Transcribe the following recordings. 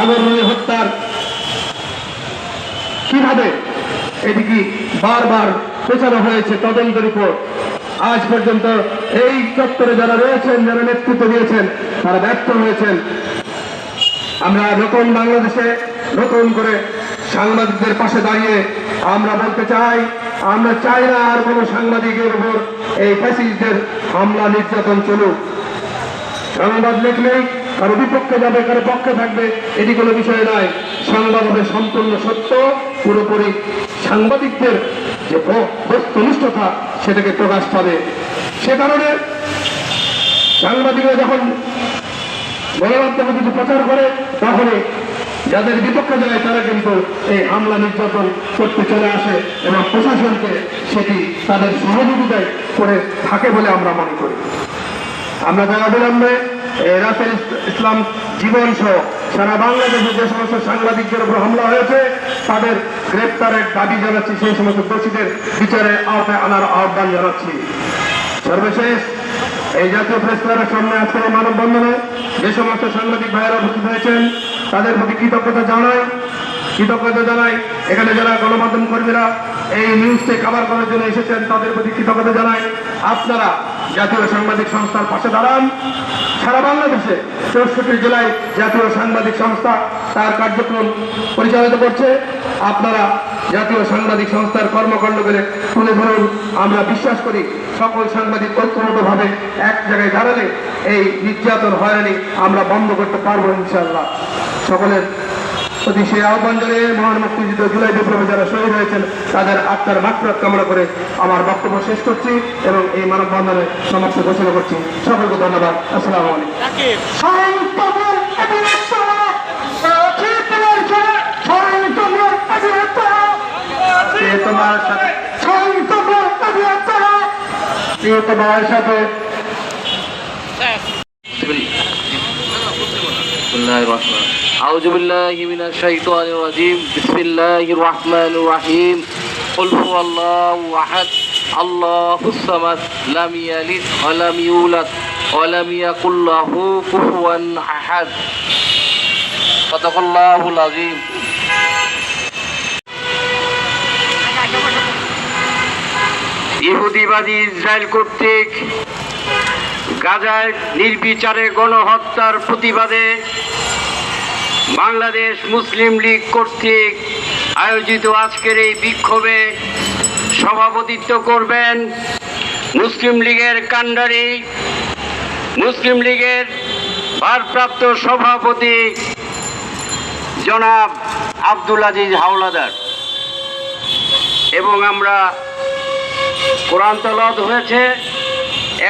সাগর হত্যার কীভাবে এদিকে বারবার পেছানো হয়েছে তদন্তের উপর? আজ পর্যন্ত এই চত্বরে যারা রয়েছেন, যারা নেতৃত্ব দিয়েছেন, তারা ব্যর্থ হয়েছেন। আমরা নতুন বাংলাদেশে নতুন করে সাংবাদিকদের পাশে দাঁড়িয়ে আমরা বলতে চাই, আমরা চাই না আর কোনো সাংবাদিকের উপর এই ফ্যাসিস্টদের হামলা নির্যাতন চলুক। সংবাদ লিখলেই কারও বিপক্ষে যাবে, কারও পক্ষে থাকবে, এটি কোনো বিষয় নয়। সংবাদ হবে সম্পূর্ণ সত্য, পুরোপুরি সাংবাদিকদের যে বস্তুনিষ্ঠতা, সেটাকে প্রকাশ পাবে। সে কারণে সাংবাদিকরা যখন গণমাধ্যমে কিছু প্রচার করে, তখনই যাদের বিপক্ষে যায়, তারা কিন্তু এই হামলা নির্যাতন করতে চলে আসে এবং প্রশাসনকে সেটি তাদের সহযোগিতায় করে থাকে বলে আমরা মনে করি। আমরা তাই অবিলম্বে এই রাসেল ইসলাম জীবন সহ সারা বাংলাদেশে যে সমস্ত সাংবাদিকদের উপর হামলা হয়েছে, তাদের গ্রেপ্তারের দাবি জানাচ্ছি, সেই সমস্ত দোষীদের বিচারে আওতায় আনার আহ্বান জানাচ্ছি। সর্বশেষ, এই জাতীয় প্রেস সামনে আজকের মানববন্ধনে যে সমস্ত সাংবাদিক ভাইয়েরা উপস্থিত হয়েছেন, তাদের প্রতি কৃতজ্ঞতা জানাই। কৃতজ্ঞতা জানাই এখানে যারা গণমাধ্যম কর্মীরা এই নিউজকে কাভার করার জন্য এসেছেন, তাদের প্রতি কৃতজ্ঞতা জানাই। আপনারা জাতীয় সাংবাদিক সংস্থার পাশে দাঁড়ান। সারা বাংলাদেশে চৌষট্টি জেলায় জাতীয় সাংবাদিক সংস্থা তার কার্যক্রম পরিচালিত করছে। আপনারা জাতীয় সাংবাদিক সংস্থার কর্মকাণ্ড করে তুলে ধরুন। আমরা বিশ্বাস করি সকল সাংবাদিক ঐক্যবদ্ধভাবে এক জায়গায় দাঁড়ালে এই নির্যাতন, হয়রানি আমরা বন্ধ করতে পারব ইনশাল্লাহ সকলের প্রতি সেই আহ্বান মহান মুক্তিযুদ্ধ জুলাই যারা শহীদ হয়েছেন, তাদের আত্মার মাত্রাত কামনা করে আমার বক্তব্য শেষ করছি এবং এই মানববন্ধনে সমাপ্ত ঘোষণা করছি। সকলকে أعوذ بالله من الشيطان الرجيم بسم الله الرحمن الرحيم قل هو الله أحد الله الصمد لم يلد ولم يولد ولم يكن له كفوا أحد صدق الله العظيم ইহুদিবাদী ইসরায়েল কর্তৃক গাজায় নির্বিচারে গণহত্যার প্রতিবাদে বাংলাদেশ মুসলিম লীগ কর্তৃক আয়োজিত আজকের এই বিক্ষোভে সভাপতিত্ব করবেন মুসলিম লীগের কাণ্ডারি, মুসলিম লীগের ভারপ্রাপ্ত সভাপতি জনাব আব্দুল আজিজ হাওলাদার। এবং আমরা কোরআন তলাত হয়েছে,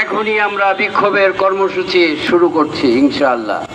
এখনই আমরা বিক্ষোভের কর্মসূচি শুরু করছি, ইনশাআল্লাহ।